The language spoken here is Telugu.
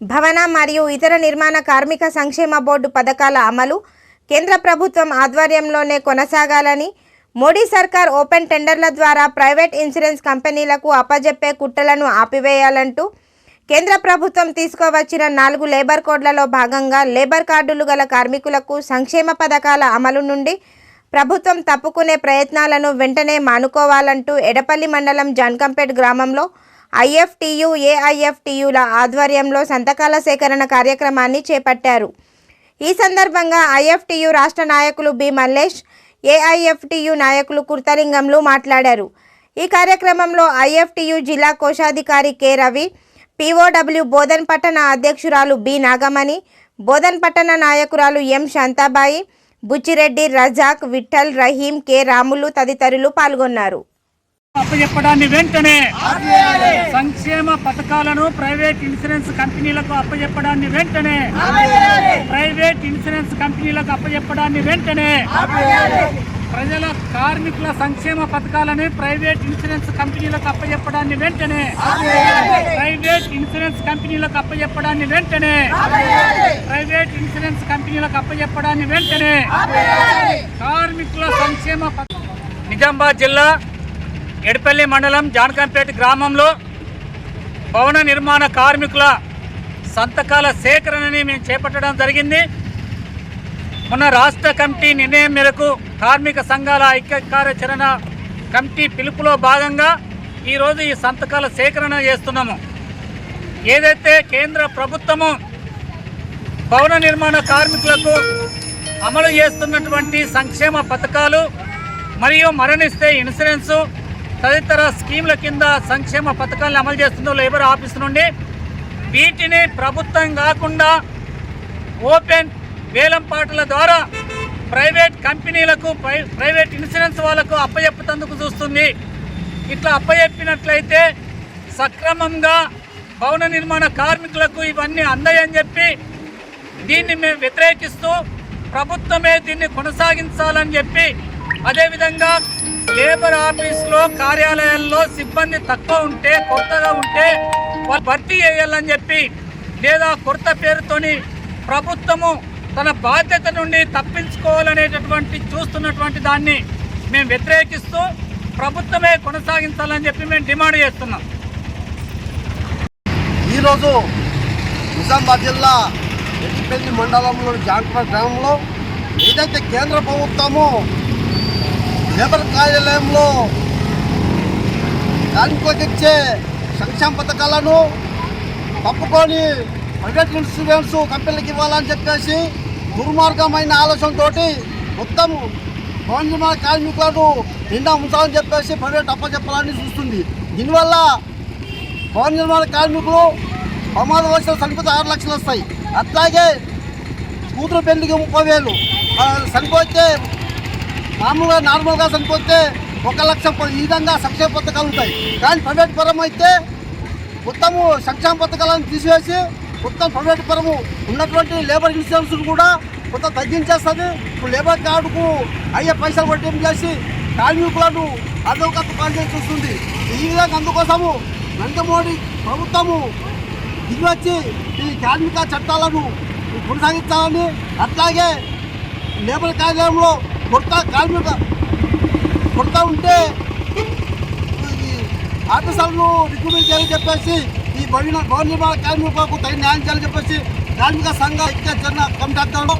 భవన మరియు ఇతర నిర్మాణ కార్మిక సంక్షేమ బోర్డు పథకాల అమలు కేంద్ర ప్రభుత్వం ఆధ్వర్యంలోనే కొనసాగాలని మోడీ సర్కార్ ఓపెన్ టెండర్ల ద్వారా ప్రైవేట్ ఇన్సూరెన్స్ కంపెనీలకు అప్పజెప్పే కుట్రలను ఆపివేయాలంటూ కేంద్ర ప్రభుత్వం తీసుకువచ్చిన నాలుగు లేబర్ కోడ్లలో భాగంగా లేబర్ కార్డులు గల కార్మికులకు సంక్షేమ పథకాల అమలు నుండి ప్రభుత్వం తప్పుకునే ప్రయత్నాలను వెంటనే మానుకోవాలంటూ ఎడపల్లి మండలం జాన్కంపేట్ గ్రామంలో ఐఎఫ్టీయు ఏఐఎఫ్టీయుల ఆధ్వర్యంలో సంతకాల సేకరణ కార్యక్రమాన్ని చేపట్టారు. ఈ సందర్భంగా ఐఎఫ్టీయు రాష్ట్ర నాయకులు బి మల్లేష్ ఏఐఎఫ్టీయు నాయకులు కుర్తలింగంలు మాట్లాడారు. ఈ కార్యక్రమంలో ఐఎఫ్టీయు జిల్లా కోశాధికారి కె రవి పిఓడబ్ల్యూ బోధన్ పట్టణ అధ్యక్షురాలు బి నాగమణి బోధన్ పట్టణ నాయకురాలు ఎం శాంతాబాయి బుచ్చిరెడ్డి రజాక్ విఠల్ రహీం కె రాములు తదితరులు పాల్గొన్నారు. అప్పచెప్పడాన్ని వెంటనే సంక్షేమ పథకాలను ప్రైవేట్ ఇన్సూరెన్స్ కంపెనీలకు అప్పచెప్పడాన్ని వెంటనే ప్రైవేట్ ఇన్సూరెన్స్ కంపెనీలకు అప్పచెప్పడాన్ని వెంటనే ప్రజల కార్మికుల సంక్షేమ పథకాలను ప్రైవేట్ ఇన్సూరెన్స్ కంపెనీలకు అప్పచెప్పడాన్ని వెంటనే ప్రైవేట్ ఇన్సూరెన్స్ కంపెనీలకు అప్పచెప్పడాన్ని వెంటనే ప్రైవేట్ ఇన్సూరెన్స్ కంపెనీలకు అప్పచెప్పడాన్ని వెంటనే కార్మికుల సంక్షేమ నిజామాబాద్ జిల్లా ఎడపల్లి మండలం జానకంపేట గ్రామంలో భవన నిర్మాణ కార్మికుల సంతకాల సేకరణని మేము చేపట్టడం జరిగింది. మొన్న రాష్ట్ర కమిటీ నిర్ణయం మేరకు కార్మిక సంఘాల ఐక్య కార్యాచరణ కమిటీ పిలుపులో భాగంగా ఈరోజు ఈ సంతకాల సేకరణ చేస్తున్నాము. ఏదైతే కేంద్ర ప్రభుత్వము భవన నిర్మాణ కార్మికులకు అమలు చేస్తున్నటువంటి సంక్షేమ పథకాలు మరియు మరణిస్తే ఇన్సూరెన్సు తదితర స్కీముల కింద సంక్షేమ పథకాలను అమలు చేస్తుందో లేబర్ ఆఫీస్ నుండి వీటిని ప్రభుత్వం కాకుండా ఓపెన్ వేలంపాటల ద్వారా ప్రైవేట్ కంపెనీలకు ప్రై- ప్రైవేట్ ఇన్సూరెన్స్ వాళ్ళకు అప్పజెప్పుతందుకు చూస్తుంది. ఇట్లా అప్పజెప్పినట్లయితే సక్రమంగా భవన నిర్మాణ కార్మికులకు ఇవన్నీ అందాయని చెప్పి దీన్ని మేము వ్యతిరేకిస్తూ ప్రభుత్వమే దీన్ని కొనసాగించాలని చెప్పి అదేవిధంగా లేబర్ ఆఫీస్లో కార్యాలయాల్లో సిబ్బంది తక్కువ ఉంటే కొత్తగా ఉంటే వాళ్ళు భర్తీ చేయాలని చెప్పి లేదా కొరత పేరుతోని ప్రభుత్వము తన బాధ్యత నుండి తప్పించుకోవాలనేటటువంటి చూస్తున్నటువంటి దాన్ని మేము వ్యతిరేకిస్తూ ప్రభుత్వమే కొనసాగించాలని చెప్పి మేము డిమాండ్ చేస్తున్నాం. ఈరోజు నిజామాబాద్ జిల్లా ఎట్టిపల్లి మండలంలోని జాంకుల గ్రామంలో ఏదైతే కేంద్ర ప్రభుత్వము లేబర్ కార్యాలయంలో కార్మికులకు ఇచ్చే సంక్షేమ పథకాలను తప్పుకొని ప్రైవేట్ ఇన్సూరెన్స్ కంపెనీలకు ఇవ్వాలని చెప్పేసి దుర్మార్గమైన ఆలోచనతో మొత్తం గవర్నమెంట్ నిర్మాణ కార్మికులను నిండా ఉంచాలని చెప్పేసి ప్రైవేట్ అప్పచెప్పాలని చూస్తుంది. దీనివల్ల భవన నిర్మాణ కార్మికులు ప్రమాదవశాలు చనిపోతే ఆరు లక్షలు వస్తాయి. అట్లాగే కూతురు పెళ్ళికి ముప్పై వేలు. చనిపోతే మామూలుగా నార్మల్గా చనిపోతే ఒక లక్ష ఈ విధంగా సంక్షేమ పథకాలు ఉంటాయి. కానీ ప్రైవేట్ పరం అయితే మొత్తము సంక్షేమ పథకాలను తీసివేసి మొత్తం ప్రైవేట్ పరము ఉన్నటువంటి లేబర్ ఇన్సూరెన్స్ కూడా కొంత తగ్గించేస్తుంది. ఇప్పుడు లేబర్ కార్డుకు అయ్యే పైసలు కొట్టేం చేసి కార్మికులను అదొక పాలు చూస్తుంది. ఈ విధంగా అందుకోసము నరేంద్ర మోడీ ప్రభుత్వము దిగివచ్చి ఈ కార్మిక చట్టాలను కొనసాగించాలని అట్లాగే లేబర్ కార్యాలయంలో కొడతా కాలు మీద కొడతా ఉంటే ఈ ఆఫీసర్లను రిక్రూట్మెంట్ చేయాలని చెప్పేసి ఈ భవన భవన నిర్మాణ కార్మికులకు తగిన న్యాయం చేయాలని చెప్పేసి కార్మిక సంఘ ఐక్య జన కమిటీ ఆధ్వర్యంలో